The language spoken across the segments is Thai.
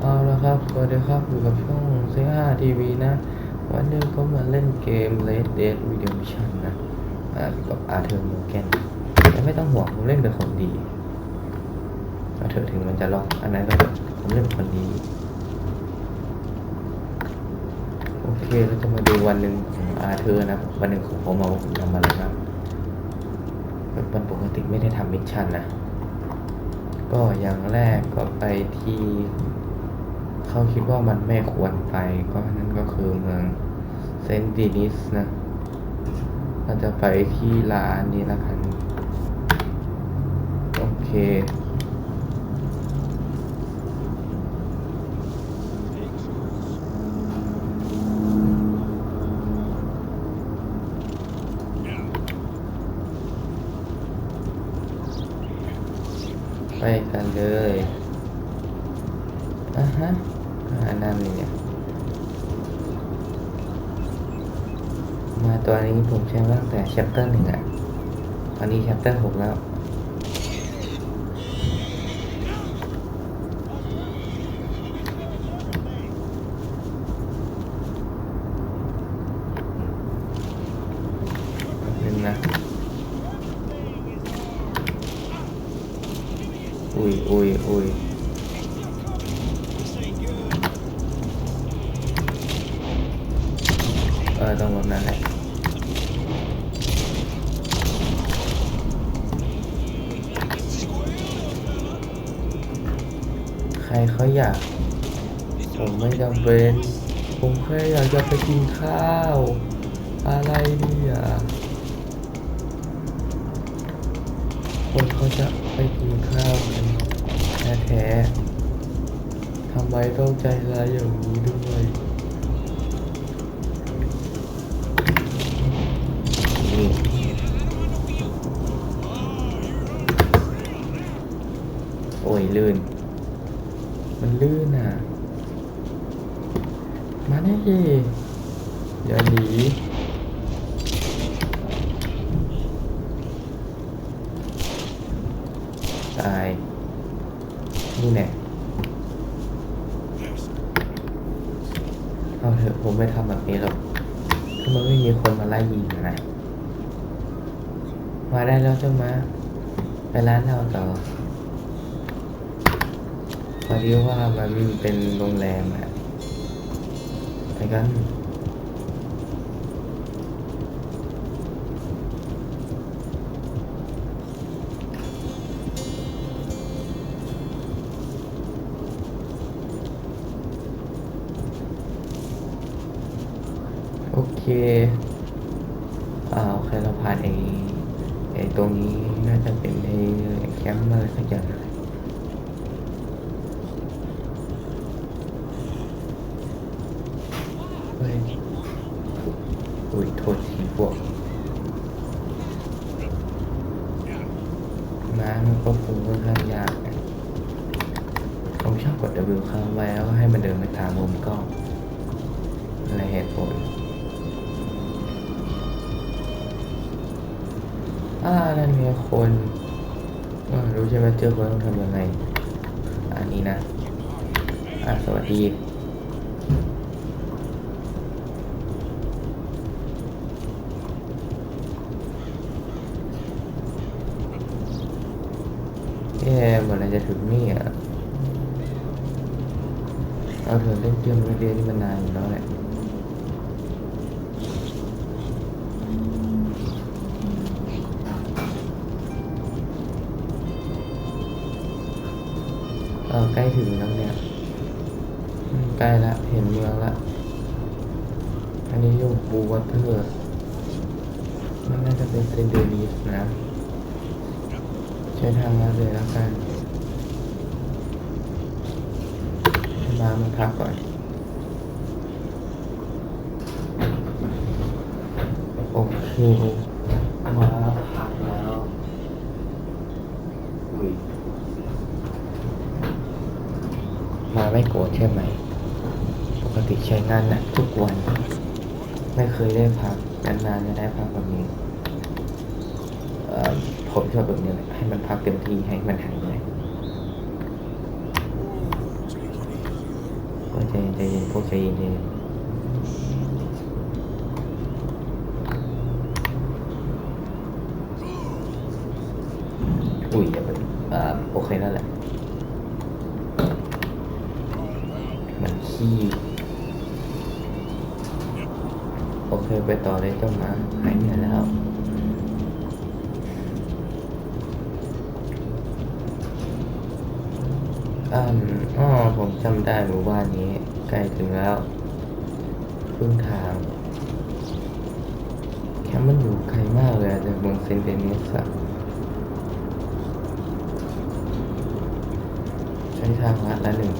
เอาละครับ สวัสดีครับ อยู่กับช่องเซฮ่าทีวีนะ วันนี้ก็มาเล่นเกม Red Dead Redemption นะอ่ากับอาเธอร์โมแกนแต่ไม่ต้องห่วงผมเล่นเป็นคนดีอาเธอถึงมันจะล็อกอันนั้นก็ผมเล่นเป็นคนดี โอเคเราจะมาดูวันหนึ่งของอาเธอร์นะ วันหนึ่งของผมมาว่าผมทำอะไรบ้างแบบวันปกติไม่ได้ทำมิชชั่นนะ ก็อย่างแรกก็ไปที่ เขาคิดว่ามันไม่ควรไปก็นั่นก็คือเมืองเซนต์ดินิสนะ เราจะไปที่ร้านนี้ละกัน โอเคไปกันเลยอะฮะ อันนั้นเนี่ยมาตัวนี้ผมใช้ตั้งแต่ chapter หนึ่งอะตอนนี้ chapter หกแล้ว รเขาอยาก ผมไม่จำเป็น ผมแค่อยากจะไปกินข้าว อะไรเนี่ยคนเขาจะไปกินข้าวกันแท้ๆทำไมต้องใจร้ายอย่างนี้ด้วยโอ้ยลื่น ลื่นอะ มาได้สิอย่าหนีตาย นี่แน่เอาเถอะผมไม่ทำแบบนี้หรอกถ้ามันไม่มีคนมาไล่ยิงนะมาได้แล้วเจ้ามา ไปร้านเราต่อ พอดีว่ามันเป็นโรงแรมอะไปกันโอเคอ่าโอเคเราผ่านไอ้ไอ้ตรงนี้น่าจะเป็นไอ้แคมป์อะไรสักอย่างนะ เฮ้ยอุ้ยโทษทีพวกม้ามันก็คงค่อนข้างยากผมชอบกด W ค้างไว้แล้วให้มันเดินไปตามมุมกล้องอะไรเหตุผลอ่านั่นไงคนรู้ใช่ไหมเจอคนต้องทำยังไง อันนี้นะ อ่าสวัสดี แย่เมื่อไรจะถึงนี่อะเอาเถอะเล่นเกมเรียนนี่มันนานอยู่แล้วแหละเออใกล้ถึงแล้วเนี่ยใกล้ละเห็นเมืองละ อันนี้อยู่บูวัตเตอร์มันน่าจะเป็นเซนเดนีสนะ ใช้ทางมาเลยแล้วกันมามันพักก่อนโอเคมาพักแล้วอุ้ยมาไม่โกรธใช่ไหม ปกติใช้งานหนักทุกวัน ไม่เคยได้พักนานๆจะได้พักแบบนี้ ผมชอบแบบนี้แหละให้มันพักเต็มที่ให้มันหายเหนื่อยวกใจเย็นๆอุ้ยอย่าไปอ่าโอเคนั่นแหละ มันขี้โอเคไปต่อเลยเจ้าหมาหายเหนื่อยแล้ว อืมอ๋อผมจำได้หมู่บ้านนี้ ใกล้ถึงแล้วครึ่งทางแคมป์มันอยู่ไกลมากเลยจากเมืองเซนเดนิสอะใช้ทางลัดละหนึ่ง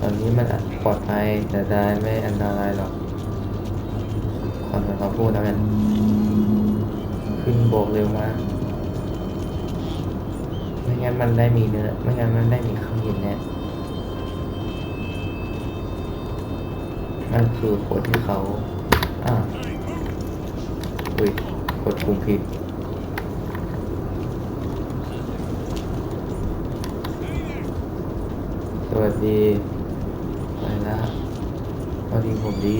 ตอนนี้มันอาจปลอดภัยแต่ได้ไม่อันตรายหรอกความเป็นเขาพูดแล้วกัน ขึ้นโบกเร็วมาก งั้นมันได้มีเนื้อ ไม่งั้นมันได้มีข้าวเย็นแน่นั่นคือโคนที่เขา อ่าอุ้ยกดปุ่มผิดสวัสดีไปละพอดีผมดี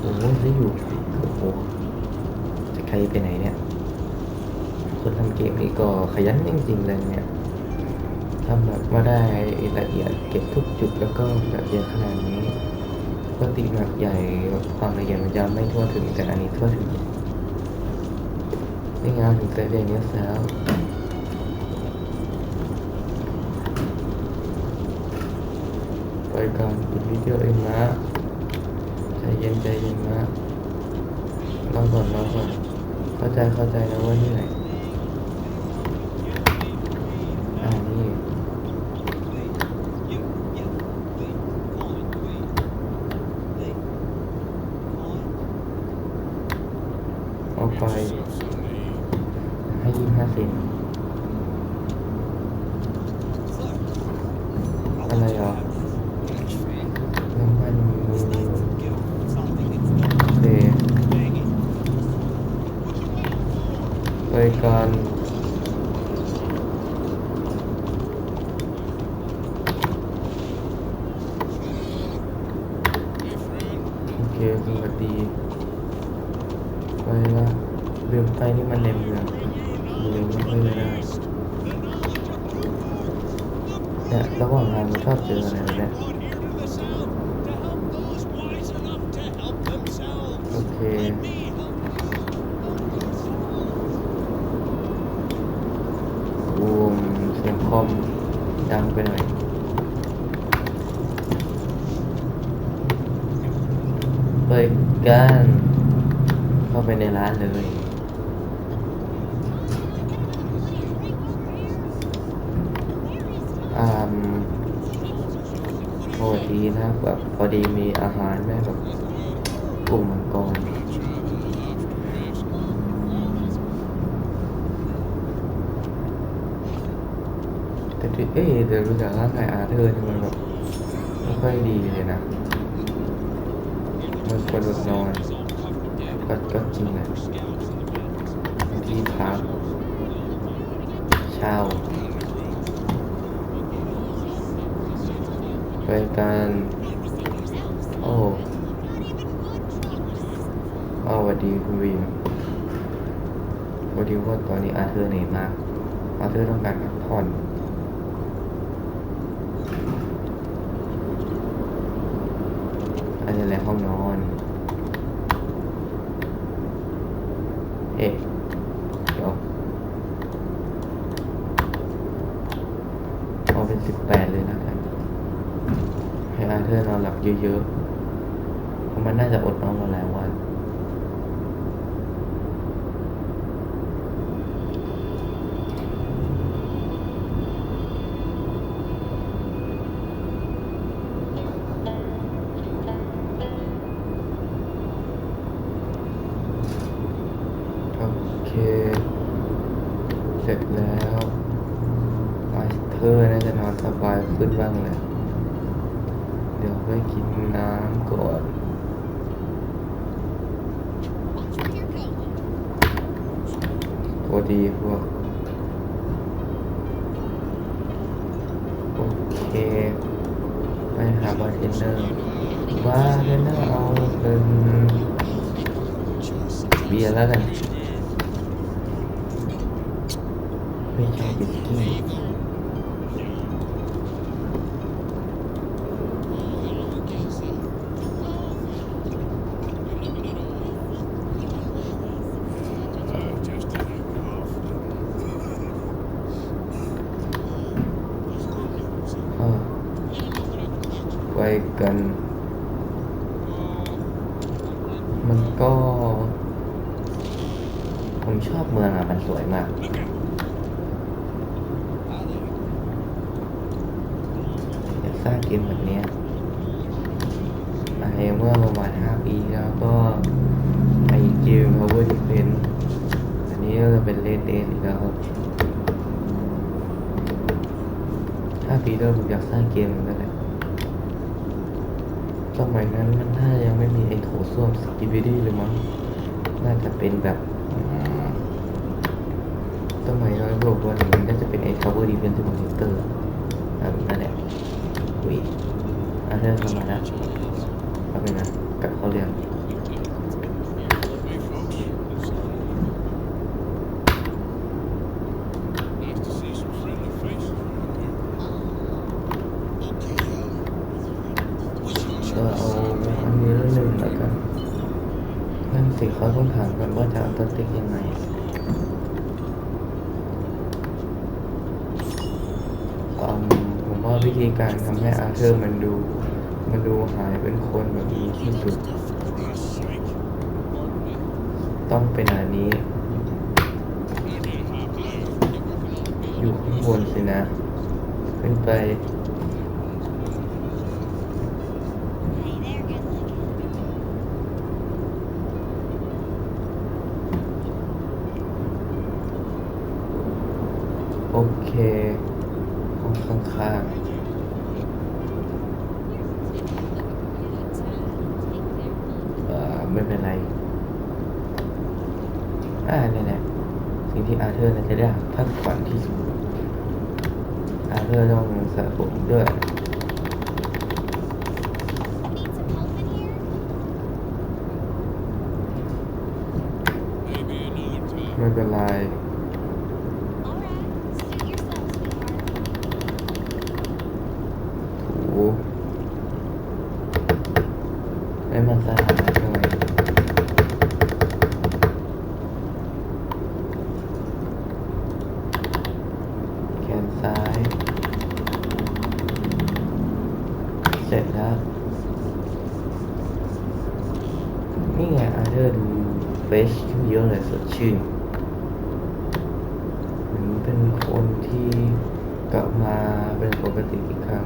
โอ้โหได้อยู่ โอ้โห จะใครไปไหนเนี่ย คนทำเกมนี่ก็ขยันจริงๆเลยเนี่ยทำแบบมาได้ละเอียดเก็บทุกจุดแล้วก็แบบเยอะขนาดนี้ปกติแบบใหญ่ความละเอียดมันจะไม่ทั่วถึงแต่อันนี้ทั่วถึงนี่งานถึงเซเว่นเนี้ยแล้วไปก่อนปิดวิดีโอเองนะใจเย็นใจเย็นนะรอก่อนรอก่อนเข้าใจเข้าใจนะว่าเหนื่อย อ่านี่เอาไปให้ยี่ห้าสิบ อะไรเหรอน้ำมันมีโอเคบริการโอเคสวัสดีไปละเรือไปนี่มันในเมืองเรือไม่ค่อยได้ เนี่ยระหว่างงานมันชอบเจออะไรแบบเนี้ยโอเคบูมเสียงคอมดังไปหน่อยเปิดกันเข้าไปในร้านเลยามโอดีนะแบบพอดีมีอาหารแม่แบบกลุ่มมังกรแต่ที่เอ๊ะเดี๋ยวรู้จักร่างกายอาเธอร์มันแบบไม่ค่อยดีเลยนะ มันควรแบบนอน ก็ก็จริงแหละที่พักเช่า ไปกันโอ้อ้สวัสดีคุณวีมพอดีว่าตอนนี้อาเธอร์เหนื่อยมาก อาเธอร์ต้องการพักผ่อนอันนี้แหละห้องนอน เอ๊ะเดี๋ยวเอาเป็นสิบแปดเลยนะกัน ให้อาเธอร์นอนหลับ เยอะๆเพราะมันน่าจะอดนอนมาแล้ว กินน้ำก่อน พอดีพวกโอเค ไปหาบาร์เทนเนอร์บาร์เทนเนอร์เอาเป็นเบียร์แล้วกันไม่ใช่วิสกี้อ่าไปกัน มันก็ ผมชอบเมืองอะ มันสวยมาก อยากสร้างเกมแบบนี้ไอเมื่อประมาณ 5 ปีแล้วก็ไอเกม Power Defense อันนี้ก็จะเป็นเลดเดนอีกแล้วครับ5ปีแล้วผมอยากสร้างเกมเหมือนกันแหละสมัยนั้นมันถ้ายังไม่มีไอโถส้วมสกิบิดี้เลยมั้งน่าจะเป็นแบบ สมัยน้อยบอกว่าหนึ่งมันก็จะเป็นไอ้ cover Defense Simulator แบบนั่นแหละวิอะเริ่มเข้ามาแล้วเอาไปนะกลับเข้าเรื่อง ก็เอาอันนี้ละหนึ่งแล้วกัน นั่นสิเขาต้องถามก่อนว่าจะเอาตัวติ๊กยังไงอืมผมว่าวิธีการทำให้อาเธอร์มันดู มันดูหายเป็นคนแบบนี้ที่สุด ต้องเป็นอันนี้ อยู่ข้างบนสินะ ขึ้นไป โอเคห้องข้างๆเอ่อ ไม่เป็นไรอ่าเนี่ยแหละสิ่งที่อาเธอร์จะได้พักผ่อนที่สุดอาเธอร์ต้องสระผมด้วยไม่เป็นไรถูให้มันสะอาดหน่อยแขนซ้าย เสร็จแล้ว นี่ไงอาเธอร์ดูเฟชขึ้นเยอะเลยสดชื่น เป็นคนที่กลับมาเป็นปกติอีกครั้ง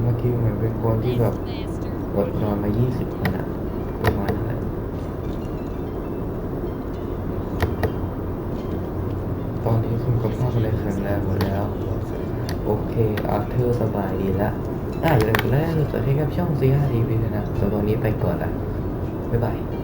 เมื่อกี้เหมือนเป็นคนที่แบบอดนอนมา 20วันอะประมาณนั้นแหละตอนนี้สุขภาพอะไรแข็งแรงหมดแล้ว โอเคอาร์เธอร์สบายดีแล้วอะอย่าลืมกดไลค์กดซับสไครต์กับช่อง C5 TV ด้วยนะสำหรับวันนี้ไปก่อนละบ๊ายบาย